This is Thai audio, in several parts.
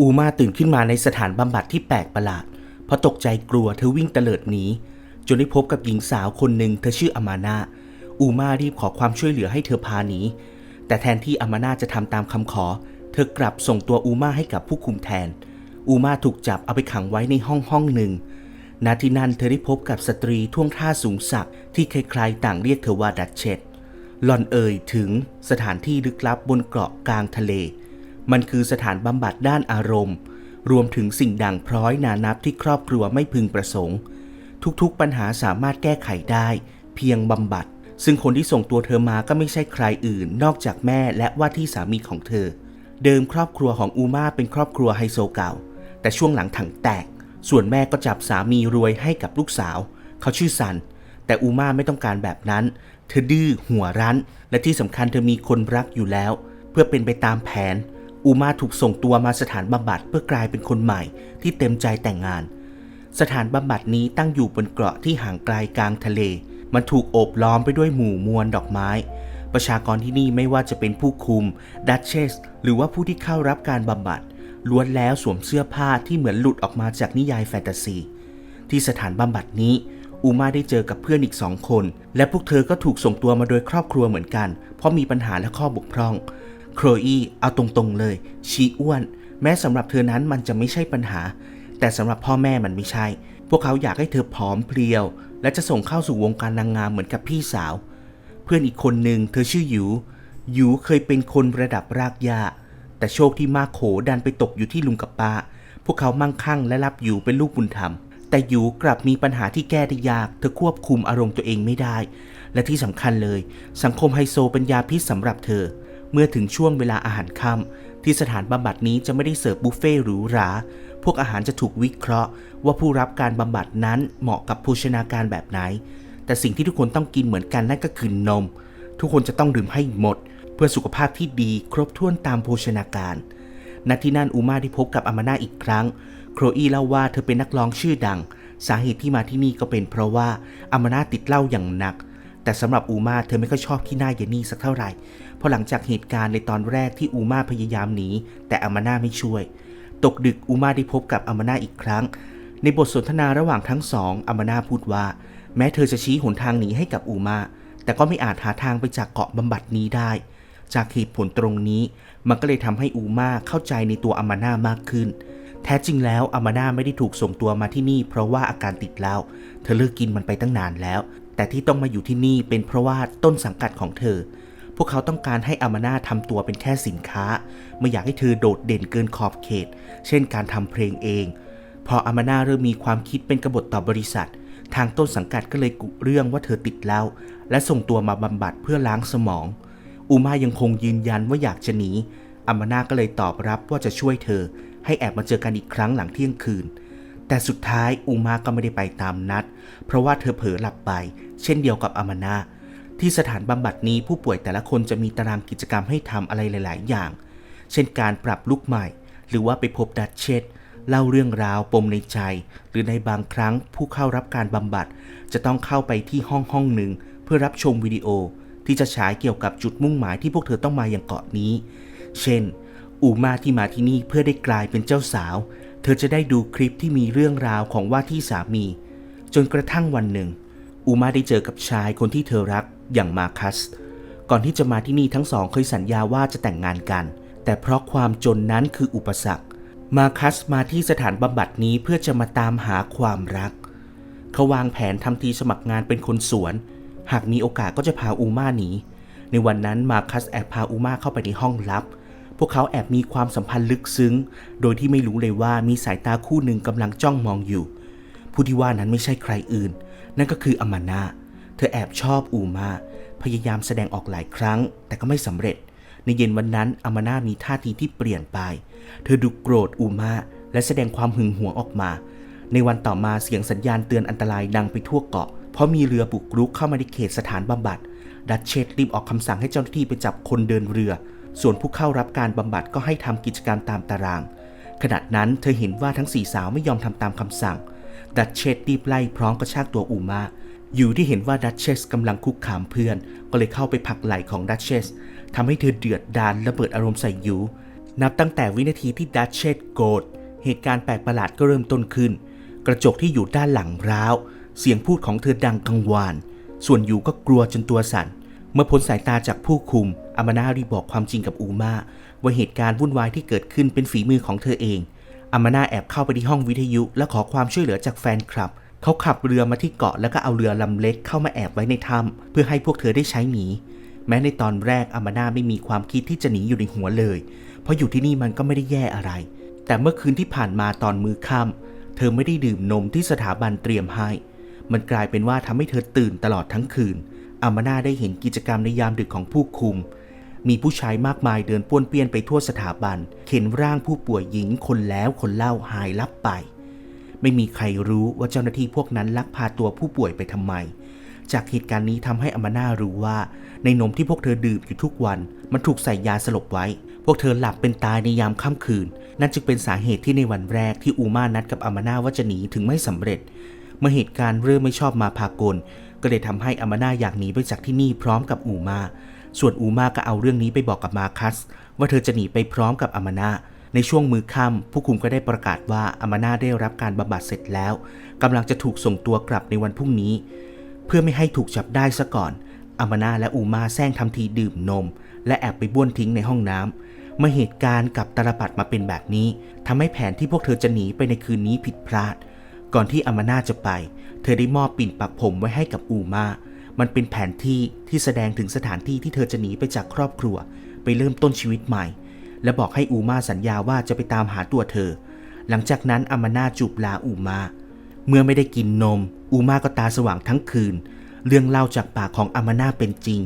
อูมาตื่นขึ้นมาในสถานบำบัดที่แปลกประหลาดพราะตกใจกลัวเธอวิ่งเตลิดหนีจนได้พบกับหญิงสาวคนหนึ่งเธอชื่ออามานาอูมารีบขอความช่วยเหลือให้เธอพาหนีแต่แทนที่อามานาจะทำตามคำขอ เธอกลับส่งตัวอูมาให้กับผู้คุมแทน อูมาถูกจับเอาไปขังไว้ในห้องห้องหนึ่งณที่นั่นเธอได้พบกับสตรีท่วงท่าสูงสักดิ์ที่ใครๆต่างเรียกเธอว่าดัชเชตหลอนเอ่ยถึงสถานที่ลึกลับบนเกาะกลางทะเล มันคือสถานบำบัดด้านอารมณ์ รวมถึงสิ่งด่างพร้อยนานับที่ครอบครัวไม่พึงประสงค์ ทุกๆปัญหาสามารถแก้ไขได้ เพียงบำบัด ซึ่งคนที่ส่งตัวเธอมาก็ไม่ใช่ใครอื่น นอกจากแม่และว่าที่สามีของเธอ เดิมครอบครัวของอูมาเป็นครอบครัวไฮโซเก่า แต่ช่วงหลังถังแตก ส่วนแม่ก็จับสามีรวยให้กับลูกสาว เขาชื่อซัน แต่อูมาไม่ต้องการแบบนั้น เธอดื้อหัวรั้น และที่สำคัญเธอมีคนรักอยู่แล้ว เพื่อเป็นไปตามแผน อูมาถูกส่งตัวมาสถานบำบัดเพื่อกลายเป็นคนใหม่ที่เต็มใจแต่งงาน สถานบำบัดนี้ตั้งอยู่บนเกาะที่ห่างไกลกลางทะเล มันถูกโอบล้อมไปด้วยหมู่มวลดอกไม้ ประชากรที่นี่ไม่ว่าจะเป็นผู้คุม ดัชเชส หรือว่าผู้ที่เข้ารับการบำบัดล้วนแล้วสวมเสื้อผ้าที่เหมือนหลุดออกมาจากนิยายแฟนตาซี ที่สถานบำบัดนี้อูมาได้เจอกับเพื่อนอีกสองคน และพวกเธอก็ถูกส่งตัวมาโดยครอบครัวเหมือนกัน เพราะมีปัญหาและข้อบกพร่อง โครอีเอาตรงๆเลย ชีอ้วน แม้สำหรับเธอนั้นมันจะไม่ใช่ปัญหา แต่สำหรับพ่อแม่มันไม่ใช่ พวกเขาอยากให้เธอผอมเพรียว และจะส่งเข้าสู่วงการนางงามเหมือนกับพี่สาว เพื่อนอีกคนหนึ่งเธอชื่อหยูหยูเคยเป็นคนระดับรากหญ้าแต่โชคที่มากโขดันไปตกอยู่ที่ลุงกับป้า พวกเขามั่งคั่งและรับหยูเป็นลูกบุญธรรม แต่หยูกลับมีปัญหาที่แก้ได้ยาก เธอควบคุมอารมณ์ตัวเองไม่ได้ และที่สำคัญเลย สังคมไฮโซเป็นยาพิษสำหรับเธอ เมื่อถึงช่วงเวลาอาหารค่ำที่สถานบำบัดนี้จะไม่ได้เสิร์ฟบุฟเฟ่หรูหรา พวกอาหารจะถูกวิเคราะห์ ว่าผู้รับการบำบัดนั้นเหมาะกับโภชนาการแบบไหน แต่สิ่งที่ทุกคนต้องกินเหมือนกันนั่นก็คือนม ทุกคนจะต้องดื่มให้หมด เพื่อสุขภาพที่ดีครบถ้วนตามโภชนาการณที่นั่นอูมาได้พบกับอามาน่าอีกครั้ง โครอีเล่าว่าเธอเป็นนักร้องชื่อดัง สาเหตุที่มาที่นี่ก็เป็นเพราะว่าอามาน่าติดเหล้าอย่างหนัก แต่สำหรับอูมาเธอไม่ค่อยชอบขี้หน้าเยนนี่สักเท่าไหร่ เพราะหลังจากเหตุการณ์ในตอนแรกที่อูมาพยายามหนีแต่อามาน่าไม่ช่วย ตกดึกอูมาได้พบกับอามาน่าอีกครั้ง ในบทสนทนาระหว่างทั้งสองอามาน่าพูดว่า แม้เธอจะชี้หนทางหนีให้กับอูมาแต่ก็ไม่อาจหาทางไปจากเกาะบำบัดนี้ได้ จากเหตุผลตรงนี้ มันก็เลยทำให้อูมาเข้าใจในตัวอามาน่ามากขึ้น แท้จริงแล้วอามาน่าไม่ได้ถูกส่งตัวมาที่นี่ เพราะว่าอาการติดเหล้าเธอเลิกกินมันไปตั้งนานแล้ว แต่ที่ต้องมาอยู่ที่นี่เป็นเพราะว่าต้นสังกัดของเธอ วกเขาต้องการให้อามาน่าทำตัวเป็นแค่สินค้า ไม่อยากให้เธอโดดเด่นเกินขอบเขต เช่นการทำเพลงเอง พออามาน่าเริ่มมีความคิดเป็นกบฏต่อบริษัท ทางต้นสังกัดก็เลยกุเรื่องว่าเธอติดเหล้าและส่งตัวมาบำบัดเพื่อล้างสมอง อูมายังคงยืนยันว่าอยากจะหนีอามาน่าก็เลยตอบรับว่าจะช่วยเธอ ให้แอบมาเจอกันอีกครั้งหลังเที่ยงคืน แต่สุดท้ายอูมาก็ไม่ได้ไปตามนัด เพราะว่าเธอเผลอหลับไป เช่นเดียวกับอามาน่า ที่สถานบำบัดนี้ผู้ป่วยแต่ละคนจะมีตารางกิจกรรมให้ทำอะไรหลาย ๆ อย่าง เช่นการปรับลุกใหม่ หรือว่าไปพบดัชเชตเล่าเรื่องราวปมในใจ หรือในบางครั้งผู้เข้ารับการบำบัด จะต้องเข้าไปที่ห้องห้องหนึ่ง เพื่อรับชมวิดีโอ ที่จะฉายเกี่ยวกับจุดมุ่งหมายที่พวกเธอต้องมาอย่างเกาะนี้ เช่น อูมาที่มาที่นี่เพื่อได้กลายเป็นเจ้าสาว เธอจะได้ดูคลิปที่มีเรื่องราวของว่าที่สามี จนกระทั่งวันหนึ่ง อูมาได้เจอกับชายคนที่เธอรัก อย่างมาคัส ก่อนที่จะมาที่นี่ทั้งสองเคยสัญญาว่าจะแต่งงานกัน แต่เพราะความจนนั้นคืออุปสรรค มาคัสมาที่สถานบำบัดนี้เพื่อจะมาตามหาความรัก เขาวางแผนทำทีสมัครงานเป็นคนสวน หากมีโอกาสก็จะพาอูมาหนี ในวันนั้นมาคัสแอบพาอูมาเข้าไปในห้องลับพวกเขาแอบมีความสัมพันธ์ลึกซึ้ง โดยที่ไม่รู้เลยว่ามีสายตาคู่หนึ่งกำลังจ้องมองอยู่ ผู้ที่ว่านั้นไม่ใช่ใครอื่น นั่นก็คืออามาน่า เธอแอบชอบอูมา พยายามแสดงออกหลายครั้ง แต่ก็ไม่สำเร็จ ในเย็นวันนั้นอามาน่ามีท่าทีที่เปลี่ยนไป เธอดูโกรธอูมาและแสดงความหึงหวงออกมา ในวันต่อมาเสียงสัญญาณเตือนอันตรายดังไปทั่วเกาะ เพราะมีเรือบุกรุกเข้ามาในเขตสถานบำบัด ดัชเชตรีบออกคำสั่งให้เจ้าหน้าที่ไปจับคนเดินเรือ ส่วนผู้เข้ารับการบำบัดก็ให้ทำกิจกรรมตามตาราง ขณะนั้นเธอเห็นว่าทั้งสี่สาวไม่ยอมทำตามคำสั่ง ดัชเชตรีบไล่พร้อมกระชากตัวอูมา อยู่ที่เห็นว่าดัชเชสกำลังคุกคามเพื่อน ก็เลยเข้าไปผลักไหล่ของดัชเชสทำให้เธอเดือดดาลระเบิดอารมณ์ใส่ยูนับตั้งแต่วินาทีที่ดัชเชตโกรธเหตุการณ์แปลกประหลาดก็เริ่มต้นขึ้น กระจกที่อยู่ด้านหลังร้าว เสียงพูดของเธอดังกังวาน ส่วนยูก็กลัวจนตัวสั่น เมื่อพ้นสายตาจากผู้คุมอามานารีบบอกความจริงกับอูมาว่าเหตุการณ์วุ่นวายที่เกิดขึ้นเป็นฝีมือของเธอเองอามานาแอบเข้าไปที่ห้องวิทยุและขอความช่วยเหลือจากแฟนคลับ เขาขับเรือมาที่เกาะแล้วก็เอาเรือลำเล็กเข้ามาแอบไว้ในถ้ำเพื่อให้พวกเธอได้ใช้หนีแม้ในตอนแรกอามาน่าไม่มีความคิดที่จะหนีอยู่ในหัวเลย เพราะอยู่ที่นี่มันก็ไม่ได้แย่อะไร แต่เมื่อคืนที่ผ่านมาตอนมือค่ำเธอไม่ได้ดื่มนมที่สถาบันเตรียมให้ มันกลายเป็นว่าทำให้เธอตื่นตลอดทั้งคืนอามาน่าได้เห็นกิจกรรมในยามดึกของผู้คุม มีผู้ชายมากมายเดินป้วนเปี้ยนไปทั่วสถาบัน เข็นร่างผู้ป่วยหญิงคนแล้วคนเล่าหายลับไป ไม่มีใครรู้ว่าเจ้าหน้าที่พวกนั้นลักพาตัวผู้ป่วยไปทำไม จากเหตุการณ์นี้ทำให้อามาน่ารู้ว่า ในนมที่พวกเธอดื่มอยู่ทุกวัน มันถูกใส่ยาสลบไว้ พวกเธอหลับเป็นตายในยามค่ำคืน นั่นจึงเป็นสาเหตุที่ในวันแรกที่อูมานัดกับอามาน่าว่าจะหนีถึงไม่สำเร็จ เมื่อเหตุการณ์เริ่มไม่ชอบมาพากล ก็เลยทำให้อามาน่าอยากหนีไปจากที่นี่พร้อมกับอูมาส่วนอูมาก็เอาเรื่องนี้ไปบอกกับมาคัส ว่าเธอจะหนีไปพร้อมกับอามาน่า ในช่วงมือค่ำผู้คุมก็ได้ประกาศว่าอามาน่าได้รับการบำบัดเสร็จแล้วกำลังจะถูกส่งตัวกลับในวันพรุ่งนี้ เพื่อไม่ให้ถูกจับได้ซะก่อนอามาน่าและอูมาแซงทำทีดื่มนม และแอบไปบ้วนทิ้งในห้องน้ำเมื่อเหตุการณ์กับตาลปัดมาเป็นแบบนี้ทำให้แผนที่พวกเธอจะหนีไปในคืนนี้ผิดพลาด ก่อนที่อามาน่าจะไป เธอได้มอบปิ่นปักผมไว้ให้กับอูมามันเป็นแผนที่ที่แสดงถึงสถานที่ที่เธอจะหนีไปจากครอบครัว ไปเริ่มต้นชีวิตใหม่ และบอกให้อูมาสัญญาว่าจะไปตามหาตัวเธอ หลังจากนั้นอามาน่าจูบลาอูมา เมื่อไม่ได้กินนม อูมาก็ตาสว่างทั้งคืน เรื่องเล่าจากปากของอามาน่าเป็นจริง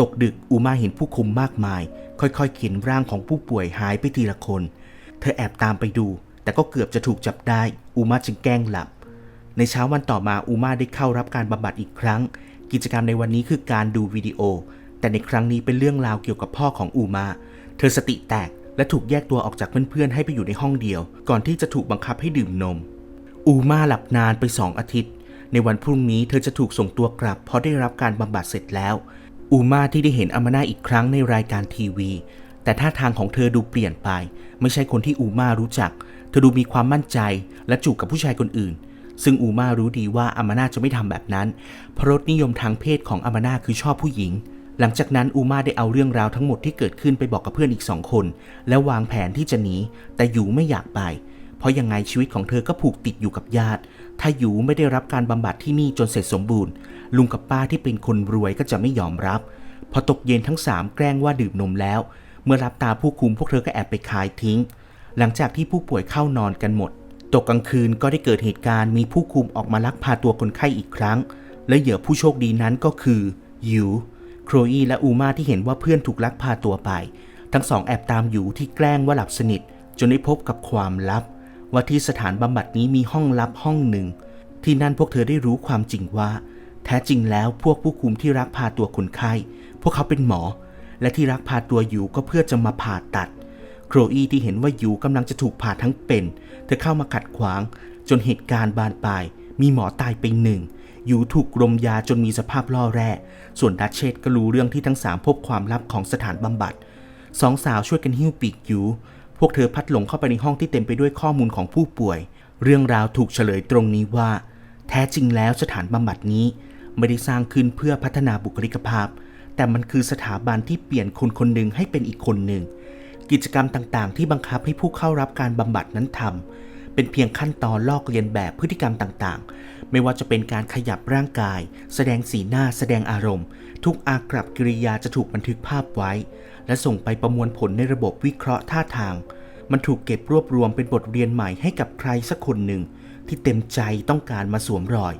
ตกดึกอูมาเห็นผู้คุมมากมาย ค่อยๆเข็นร่างของผู้ป่วยหายไปทีละคน เธอแอบตามไปดู แต่ก็เกือบจะถูกจับได้ อูมาจึงแกล้งหลับ ในเช้าวันต่อมาอูมาได้เข้ารับการบำบัดอีกครั้ง กิจกรรมในวันนี้คือการดูวิดีโอ แต่ในครั้งนี้เป็นเรื่องราวเกี่ยวกับพ่อของอูมา เธอสติแตกและถูกแยกตัวออกจากเพื่อนๆให้ไปอยู่ในห้องเดียว ก่อนที่จะถูกบังคับให้ดื่มนม อูมาหลับนานไปสองอาทิตย์ ในวันพรุ่งนี้เธอจะถูกส่งตัวกลับ เพราะได้รับการบำบัดเสร็จแล้ว อูมาที่ได้เห็นอามาน่าอีกครั้งในรายการทีวี แต่ท่าทางของเธอดูเปลี่ยนไป ไม่ใช่คนที่อูมารู้จัก เธอดูมีความมั่นใจและจูบกับผู้ชายคนอื่น ซึ่งอูมารู้ดีว่าอามาน่าจะไม่ทำแบบนั้นเพราะรสนิยมทางเพศของอามาน่าคือชอบผู้หญิง หลังจากนั้นอูมาได้เอาเรื่องราวทั้งหมดที่เกิดขึ้นไปบอกกับเพื่อนอีกสองคน และวางแผนที่จะหนีแต่อยู่ไม่อยากไป เพราะยังไงชีวิตของเธอก็ผูกติดอยู่กับญาติ ถ้าอยู่ไม่ได้รับการบำบัดที่นี่จนเสร็จสมบูรณ์ ลุงกับป้าที่เป็นคนรวยก็จะไม่ยอมรับ พอตกเย็นทั้งสามแกล้งว่าดื่มนมแล้ว เมื่อรับตาผู้คุมพวกเธอก็แอบไปขายทิ้ง หลังจากที่ผู้ป่วยเข้านอนกันหมดตกกลางคืนก็ได้เกิดเหตุการณ์มีผู้คุมออกมาลักพาตัวคนไข้อีกครั้ง และเหยื่อผู้โชคดีนั้นก็คือยู โครอีและอูมาที่เห็นว่าเพื่อนถูกลักพาตัวไป ทั้งสองแอบตามอยู่ที่แกล้งว่าหลับสนิท จนได้พบกับความลับ ว่าที่สถานบำบัดนี้มีห้องลับห้องหนึ่ง ที่นั่นพวกเธอได้รู้ความจริงว่า แท้จริงแล้วพวกผู้คุมที่รักพาตัวคนไข้ พวกเขาเป็นหมอ และที่รักพาตัวอยู่ก็เพื่อจะมาผ่าตัด โครอีที่เห็นว่ายูกำลังจะถูกผ่าทั้งเป็น เธอเข้ามาขัดขวาง จนเหตุการณ์บานปลายมีหมอตายไปหนึ่ง อยู่ถูกกรมยาจนมีสภาพล่อแร่ ส่วนดัชเชตก็รู้เรื่องที่ทั้งสามพบความลับของสถานบำบัด สองสาวช่วยกันหิ้วปีกยูพวกเธอพัดหลงเข้าไปในห้องที่เต็มไปด้วยข้อมูลของผู้ป่วย เรื่องราวถูกเฉลยตรงนี้ว่า แท้จริงแล้วสถานบำบัดนี้ ไม่ได้สร้างขึ้นเพื่อพัฒนาบุคลิกภาพ แต่มันคือสถาบันที่เปลี่ยนคนคนหนึ่งให้เป็นอีกคนหนึ่ง กิจกรรมต่างๆ ที่บังคับให้ผู้เข้ารับการบำบัดนั้นทำ เป็นเพียงขั้นตอนลอกเลียนแบบพฤติกรรมต่างๆ ไม่ว่าจะเป็นการขยับร่างกาย แสดงสีหน้าแสดงอารมณ์ ทุกอากับกิริยาจะถูกบันทึกภาพไว้ และส่งไปประมวลผลในระบบวิเคราะห์ท่าทาง มันถูกเก็บรวบรวมเป็นบทเรียนใหม่ให้กับใครสักคนหนึ่ง ที่เต็มใจต้องการมาสวมรอย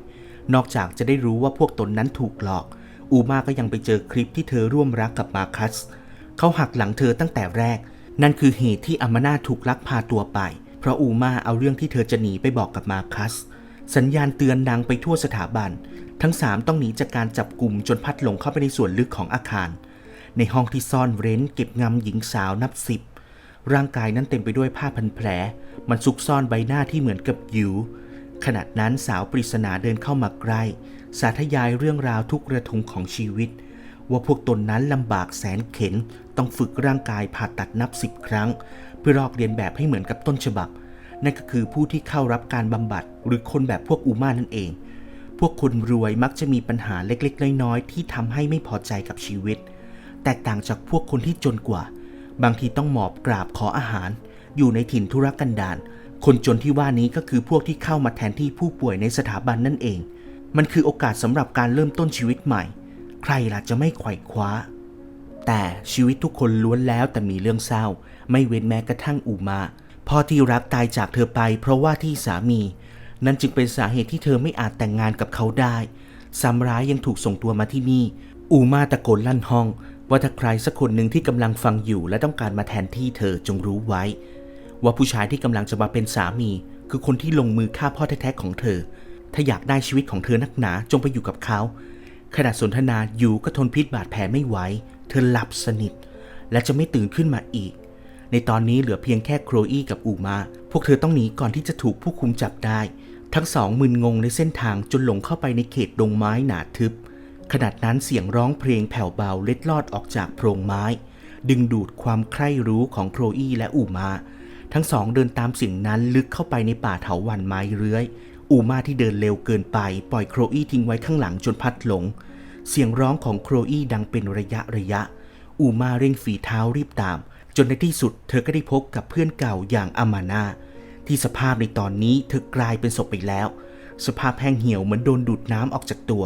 นอกจากจะได้รู้ว่าพวกตนนั้นถูกหลอก อูมาก็ยังไปเจอคลิปที่เธอร่วมรักกับมาคัสเขาหักหลังเธอตั้งแต่แรก นั่นคือเหตุที่อามาน่าถูกลักพาตัวไป เพราะอูมาเอาเรื่องที่เธอจะหนีไปบอกกับมาคัส สัญญาณเตือนดังไปทั่วสถาบัน ทั้งสามต้องหนีจากการจับกลุ่มจนพัดหลงเข้าไปในส่วนลึกของอาคาร ในห้องที่ซ่อนเร้นเก็บงำหญิงสาวนับสิบร่างกายนั้นเต็มไปด้วยผ้าพันแผล มันซุกซ่อนใบหน้าที่เหมือนกับยิวขณะนั้นสาวปริศนาเดินเข้ามาใกล้ สาธยายเรื่องราวทุกระทงของชีวิต ว่าพวกตนนั้นลำบากแสนเข็น ต้องฝึกร่างกายผ่าตัดนับสิบครั้ง เพื่อลอกเลียนแบบให้เหมือนกับต้นฉบับ นั่นก็คือผู้ที่เข้ารับการบำบัดหรือคนแบบพวกอูมานั่นเอง พวกคนรวยมักจะมีปัญหาเล็กๆ น้อยๆที่ทำให้ไม่พอใจกับชีวิต แตกต่างจากพวกคนที่จนกว่า บางทีต้องหมอบกราบขออาหาร อยู่ในถิ่นธุรกันดารคนจนที่ว่านี้ก็คือพวกที่เข้ามาแทนที่ผู้ป่วยในสถาบันนั่นเอง มันคือโอกาสสำหรับการเริ่มต้นชีวิตใหม่ ใครล่ะจะไม่ไขว่คว้า แต่ชีวิตทุกคนล้วนแล้วแต่มีเรื่องเศร้า ไม่เว้นแม้กระทั่งอูมาพ่อที่รักตายจากเธอไป เพราะว่าที่สามี นั่นจึงเป็นสาเหตุที่เธอไม่อาจแต่งงานกับเขาได้ซ้ำร้ายยังถูกส่งตัวมาที่นี่ อูมาตะโกนลั่นห้อง ว่าถ้าใครสักคนหนึ่งที่กำลังฟังอยู่และต้องการมาแทนที่เธอจงรู้ไว้ ว่าผู้ชายที่กำลังจะมาเป็นสามี คือคนที่ลงมือฆ่าพ่อแท้ๆของเธอ ถ้าอยากได้ชีวิตของเธอนักหนาจงไปอยู่กับเขาขณะสนทนาอยู่ก็ทนพิษบาดแผลไม่ไหว เธอหลับสนิท และจะไม่ตื่นขึ้นมาอีก ในตอนนี้เหลือเพียงแค่โครอี้กับอูมา พวกเธอต้องหนีก่อนที่จะถูกผู้คุมจับได้ ทั้งสองมึนงงในเส้นทางจนหลงเข้าไปในเขตดงไม้หนาทึบขณะนั้นเสียงร้องเพลงแผ่วเบาเล็ดลอดออกจากโพรงไม้ ดึงดูดความใคร่รู้ของโครอี้และอูมา ทั้งสองเดินตามเสียงนั้นลึกเข้าไปในป่าเถาวันไม้เรื้อย อูมาที่เดินเร็วเกินไป ปล่อยโครอี้ทิ้งไว้ข้างหลังจนพัดหลง เสียงร้องของโครอี้ดังเป็นระยะระยะ อูมาเร่งฝีเท้ารีบตาม จนในที่สุดเธอก็ได้พบกับเพื่อนเก่าอย่างอามานาที่สภาพในตอนนี้เธอกลายเป็นศพไปแล้ว สภาพแห้งเหี่ยวเหมือนโดนดูดน้ำออกจากตัว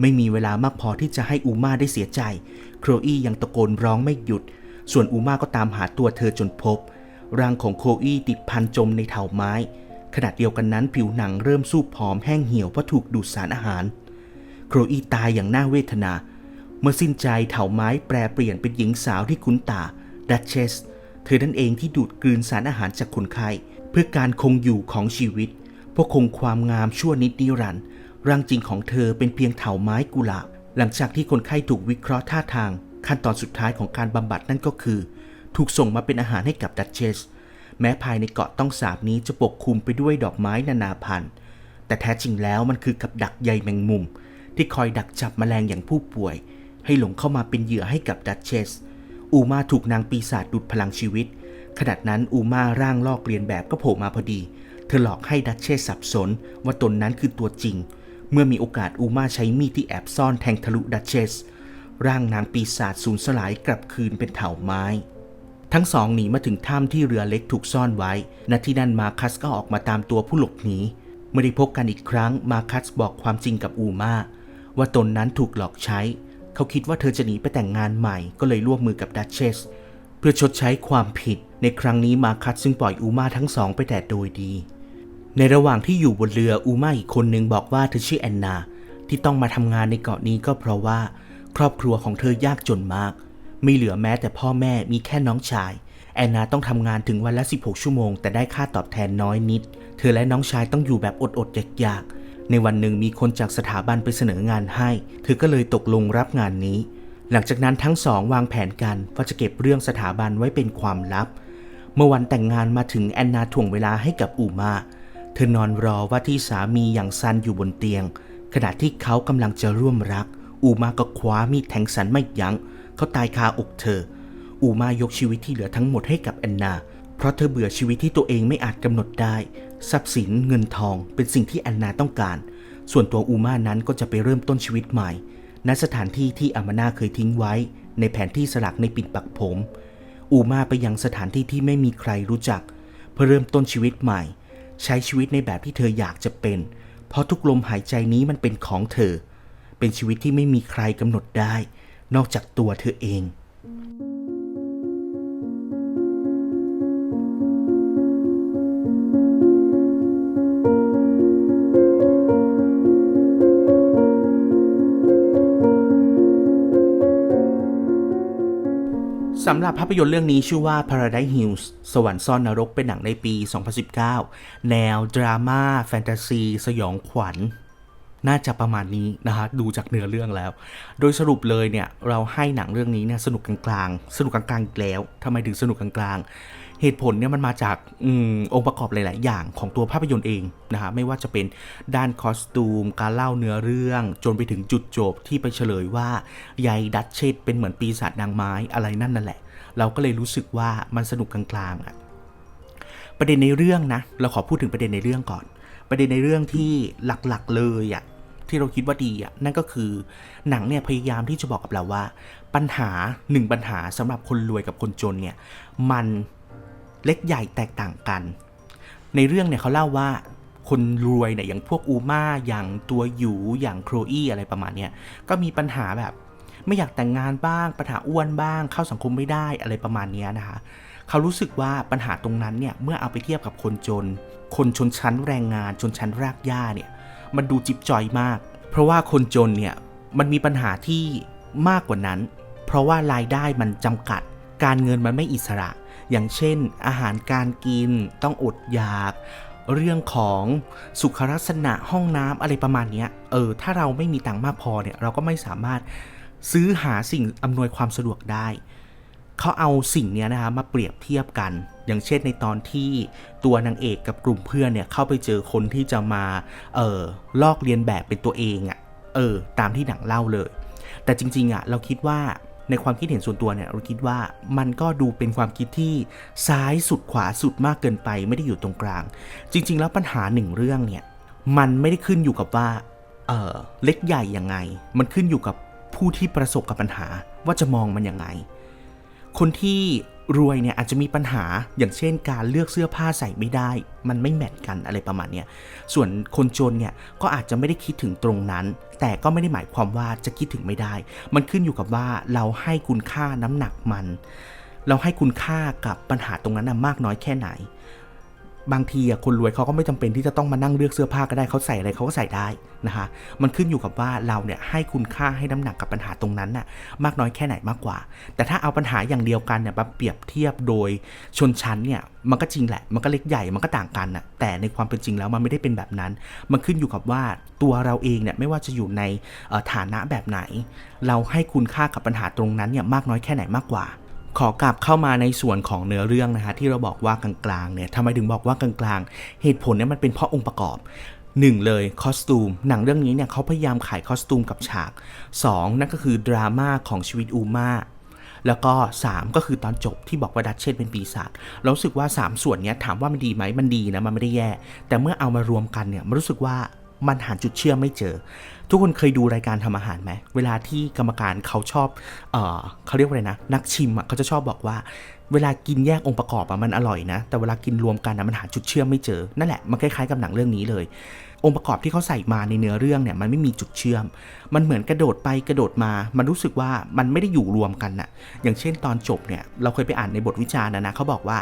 ไม่มีเวลามากพอที่จะให้อูมาได้เสียใจ โครอี้ยังตะโกนร้องไม่หยุด ส่วนอูมาก็ตามหาตัวเธอจนพบ ร่างของโคอี้ติดพันจมในเถาไม้ ขณะเดียวกันนั้นผิวหนังเริ่มสูบผอมแห้งเหี่ยวเพราะถูกดูดสารอาหาร โครอี้ตายอย่างน่าเวทนา เมื่อสิ้นใจเถาไม้แปรเปลี่ยนเป็นหญิงสาวที่คุ้นตา ดัชเชส เธอนั่นเองที่ดูดกลืนสารอาหารจากคนไข้เพื่อการคงอยู่ของชีวิตเพื่อคงความงามชั่วนิดนิรันดร์ร่างจริงของเธอเป็นเพียงเถาไม้กุหลาบ หลังจากที่คนไข้ถูกวิเคราะห์ท่าทาง ขั้นตอนสุดท้ายของการบำบัดนั่นก็คือ ถูกส่งมาเป็นอาหารให้กับดัชเชส แม้ภายในเกาะต้องสาบนี้จะปกคลุมไปด้วยดอกไม้นานาพันธุ์ แต่แท้จริงแล้วมันคือกับดักใยแมงมุม ที่คอยดักจับแมลงอย่างผู้ป่วย ให้หลงเข้ามาเป็นเหยื่อให้กับดัชเชส อูมาถูกนางปีศาจดูดพลังชีวิต ขณะนั้นอูมาร่างลอกเลียนแบบก็โผล่มาพอดี เธอหลอกให้ดัชเชสสับสนว่าตนนั้นคือตัวจริง เมื่อมีโอกาสอูมาใช้มีดที่แอบซ่อนแทงทะลุดัชเชส ร่างนางปีศาจสูญสลายกลับคืนเป็นเถาไม้ทั้งสองหนีมาถึงถ้ำที่เรือเล็กถูกซ่อนไว้ ณ ที่นั่นมาคัสก็ออกมาตามตัวผู้หลบหนี เมื่อได้พบกันอีกครั้งมาคัสบอกความจริงกับอูมาว่าตนนั้นถูกหลอกใช้ เขาคิดว่าเธอจะหนีไปแต่งงานใหม่ก็เลยร่วมมือกับดัชเชสเพื่อชดใช้ความผิด ในครั้งนี้มาคัสซึ่งปล่อยอูมาทั้งสองไปแต่โดยดี ในระหว่างที่อยู่บนเรืออูมาอีกคนหนึ่งบอกว่าเธอชื่อแอนนา ที่ต้องมาทำงานในเกาะนี้ก็เพราะว่า ครอบครัวของเธอยากจนมาก ไม่เหลือแม้แต่พ่อแม่มีแค่น้องชาย แอนนาต้องทำงานถึงวันละ 16 ชั่วโมง แต่ได้ค่าตอบแทนน้อยนิด เธอและน้องชายต้องอยู่แบบอดๆอยากๆ ในวันหนึ่งมีคนจากสถาบันไปเสนองานให้ เธอก็เลยตกลงรับงานนี้ หลังจากนั้นทั้งสองวางแผนกันว่าจะเก็บเรื่องสถาบันไว้เป็นความลับ เมื่อวันแต่งงานมาถึงแอนนาถ่วงเวลาให้กับอูมา เธอนอนรอว่าที่สามีอย่างซันอยู่บนเตียง ขณะที่เขากำลังจะร่วมรัก อูมาก็คว้ามีดแทงสันไม่ยัง้ง เขาตายคาอกเธอ อูมายกชีวิตที่เหลือทั้งหมดให้กับแอนนา เพราะเธอเบื่อชีวิตที่ตัวเองไม่อาจกำหนดได้ ทรัพย์สินเงินทองเป็นสิ่งที่แอนนาต้องการ ส่วนตัวอูมานั้นก็จะไปเริ่มต้นชีวิตใหม่ ณสถานที่ที่อามานาเคยทิ้งไว้ ในแผนที่สลักในปิ่นปักผม อูมาไปยังสถานที่ที่ไม่มีใครรู้จัก เพื่อเริ่มต้นชีวิตใหม่ ใช้ชีวิตในแบบที่เธออยากจะเป็น เพราะทุกลมหายใจนี้มันเป็นของเธอ เป็นชีวิตที่ไม่มีใครกำหนดได้ นอกจากตัวเธอเอง สำหรับภาพยนตร์เรื่องนี้ชื่อว่า Paradise Hills สวรรค์ซ่อนนรกเป็นหนังในปี 2019 แนว ดราม่า แฟนตาซี สยองขวัญ น่าจะประมาณนี้นะฮะ ดูจากเนื้อเรื่องแล้ว โดยสรุปเลยเนี่ย เราให้หนังเรื่องนี้เนี่ยสนุกกลางๆ สนุกกลางๆอีกแล้วทำไมถึงสนุกกลางๆ เหตุผลเนี่ยมันมาจากอองค์ประกอบหลาย ๆ อย่างของตัวภาพยนตร์เองนะฮะไม่ว่าจะเป็นด้านคอสตูม การเล่าเนื้อเรื่อง จนไปถึงจุดจบที่ไปเฉลยว่ายายดัชเชตเป็นเหมือนปีศาจนางไม้อะไรนั่นนั่นแหละ เราก็เลยรู้สึกว่ามันสนุกกลางๆอะประเด็นในเรื่องนะเราขอพูดถึงประเด็นในเรื่องก่อน ประเด็นในเรื่องที่หลัก ๆ เลยอะที่เราคิดว่าดีอะนั่นก็คือหนังเนี่ยพยายามที่จะบอกกับเราว่า ปัญหาหนึ่งปัญหาสำหรับคนรวยกับคนจนเนี่ยมัน เล็กใหญ่แตกต่างกัน ในเรื่องเนี่ยเขาเล่าว่าคนรวยเนี่ยอย่างพวกอูมาอย่างตัวหยูอย่างโครอี้อะไรประมาณเนี้ยก็มีปัญหาแบบ ไม่อยากแต่งงานบ้าง ปัญหาอ้วนบ้าง เข้าสังคมไม่ได้อะไรประมาณนี้นะคะเขารู้สึกว่าปัญหาตรงนั้นเนี่ยเมื่อเอาไปเทียบกับคนจน คนชนชั้นแรงงานชนชั้นรากหญ้าเนี่ยมันดูจิบจอยมาก เพราะว่าคนจนเนี่ยมันมีปัญหาที่มากกว่านั้น เพราะว่ารายได้มันจำกัด การเงินมันไม่อิสระ อย่างเช่น อาหารการกินต้องอดอยาก เรื่องของสุขลักษณะห้องน้ำอะไรประมาณนี้เออถ้าเราไม่มีตังค์มากพอเนี่ยเราก็ไม่สามารถซื้อหาสิ่งอำนวยความสะดวกได้ เขาเอาสิ่งนี้นะคะมาเปรียบเทียบกัน อย่างเช่นในตอนที่ตัวนางเอกกับกลุ่มเพื่อนเนี่ยเข้าไปเจอคนที่จะมาเออลอกเลียนแบบเป็นตัวเองอะ่ะเออตามที่หนังเล่าเลย แต่จริงๆอะ่ะเราคิดว่า ในความคิดเห็นส่วนตัวเนี่ยเราคิดว่ามันก็ดูเป็นความคิดที่ซ้ายสุดขวาสุดมากเกินไป ไม่ได้อยู่ตรงกลาง จริง ๆ แล้วปัญหาหนึ่งเรื่องเนี่ยมันไม่ได้ขึ้นอยู่กับว่าเออเล็กใหญ่ยังไง มันขึ้นอยู่กับผู้ที่ประสบกับปัญหาว่าจะมองมันยังไง คนที่ รวยเนี่ยอาจจะมีปัญหาอย่างเช่น การเลือกเสื้อผ้าใส่ไม่ได้ มันไม่แมทกันอะไรประมาณเนี้ยส่วนคนจนเนี่ยก็อาจจะไม่ได้คิดถึงตรงนั้น แต่ก็ไม่ได้หมายความว่าจะคิดถึงไม่ได้ มันขึ้นอยู่กับว่าเราให้คุณค่าน้ำหนักมัน เราให้คุณค่ากับปัญหาตรงนั้นนะมากน้อยแค่ไหน บางทีอะคนรวยเขาก็ไม่จำเป็นที่จะต้องมานั่งเลือกเสื้อผ้าก็ได้เขาใส่อะไรเขาก็ใส่ได้นะคะมันขึ้นอยู่กับว่าเราเนี่ยให้คุณค่าให้น้ำหนักกับปัญหาตรงนั้นน่ะมากน้อยแค่ไหนมากกว่า แต่ถ้าเอาปัญหาอย่างเดียวกันเนี่ยมาเปรียบเทียบโดยชนชั้นเนี่ยมันก็จริงแหละ มันก็เล็กใหญ่มันก็ต่างกันน่ะแต่ในความเป็นจริงแล้วมันไม่ได้เป็นแบบนั้น มันขึ้นอยู่กับว่าตัวเราเองเนี่ยไม่ว่าจะอยู่ในฐานะแบบไหน เราให้คุณค่ากับปัญหาตรงนั้นเนี่ยมากน้อยแค่ไหนมากกว่า ขอกลับเข้ามาในส่วนของเนื้อเรื่องนะฮะที่เราบอกว่ากลางๆเนี่ยทำไมถึงบอกว่ากลางๆ เหตุผลเนี่ยมันเป็นเพราะองค์ประกอบ1เลยคอสตูม หนังเรื่องนี้เนี่ยเขาพยายามขายคอสตูมกับฉาก 2 นั่นก็คือดราม่าของชีวิตอูมาแล้วก็ 3 ก็คือตอนจบที่บอกว่าดัชเชนเป็นปีศาจเรารู้สึกว่า 3 ส่วนเนี้ยถามว่ามันดีไหมมันดีนะมันไม่ได้แย่ แต่เมื่อเอามารวมกันเนี่ยมันรู้สึกว่า มันหาจุดเชื่อมไม่เจอ ทุกคนเคยดูรายการทำอาหารไหมเวลาที่กรรมการเขาชอบเออเขาเรียกว่าอะไรนะ นักชิมอะเขาจะชอบบอกว่า เวลากินแยกองค์ประกอบอะมันอร่อยนะ แต่เวลากินรวมกันอะมันหาจุดเชื่อมไม่เจอ นั่นแหละมันคล้ายๆกับหนังเรื่องนี้เลย องค์ประกอบที่เขาใส่มาในเนื้อเรื่องเนี่ยมันไม่มีจุดเชื่อม มันเหมือนกระโดดไปกระโดดมา มันรู้สึกว่ามันไม่ได้อยู่รวมกันน่ะ อย่างเช่นตอนจบเนี่ยเราเคยไปอ่านในบทวิจารณ์นะนะเขาบอกว่า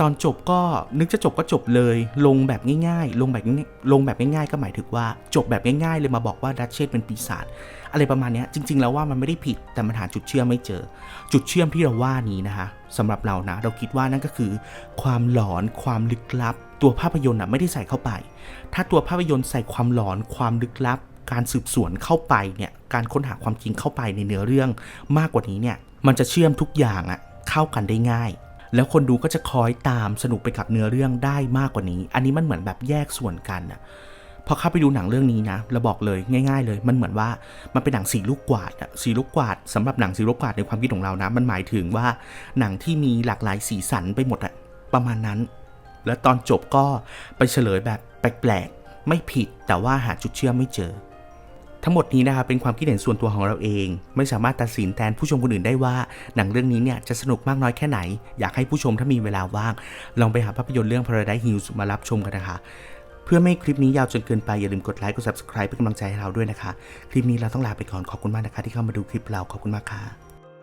ตอนจบก็นึกจะจบก็จบเลย ลงแบบง่ายๆ ลงแบบง่ายๆลงแบบง่ายๆ ก็หมายถึงว่าจบแบบง่ายๆ เลยมาบอกว่าดัชเชสเป็นปีศาจอะไรประมาณนี้จริง ๆ แล้วว่ามันไม่ได้ผิดแต่มันหาจุดเชื่อมไม่เจอ จุดเชื่อมที่เราว่านี้นะคะสำหรับเรานะ เราคิดว่านั่นก็คือ ความหลอนความลึกลับ ตัวภาพยนตร์น่ะไม่ได้ใส่เข้าไป ถ้าตัวภาพยนตร์ใส่ความหลอนความลึกลับ การสืบสวนเข้าไปเนี่ยการค้นหาความจริงเข้าไปในเนื้อเรื่อง มากกว่านี้เนี่ยมันจะเชื่อมทุกอย่างอะเข้ากันได้ง่าย แล้วคนดูก็จะคอยตามสนุกไปกับเนื้อเรื่องได้มากกว่านี้ อันนี้มันเหมือนแบบแยกส่วนกันอะพอเข้าไปดูหนังเรื่องนี้นะเราบอกเลยง่าย ๆ เลย มันเหมือนว่ามันเป็นหนังสีลูกกวาดอะสีลูกกวาดสำหรับหนังสีลูกกวาดในความคิดของเรานะ มันหมายถึงว่าหนังที่มีหลากหลายสีสันไปหมดอะประมาณนั้น แล้วตอนจบก็ไปเฉลยแบบแปลกๆไม่ผิดแต่ว่าหาจุดเชื่อมไม่เจอ ทั้งหมดนี้นะครับเป็นความคิดเห็นส่วนตัวของเราเอง ไม่สามารถตัดสินแทนผู้ชมคนอื่นได้ว่า หนังเรื่องนี้เนี่ยจะสนุกมากน้อยแค่ไหน อยากให้ผู้ชมถ้ามีเวลาว่าง ลองไปหาภาพยนตร์เรื่อง Paradise Hills มารับชมกันนะคะ เพื่อไม่ให้คลิปนี้ยาวจนเกินไป อย่าลืมกดไลค์กด subscribe เป็นกำลังใจให้เราด้วยนะคะ คลิปนี้เราต้องลาไปก่อนขอบคุณมากนะคะที่เข้ามาดูคลิปเราขอบคุณมากค่ะ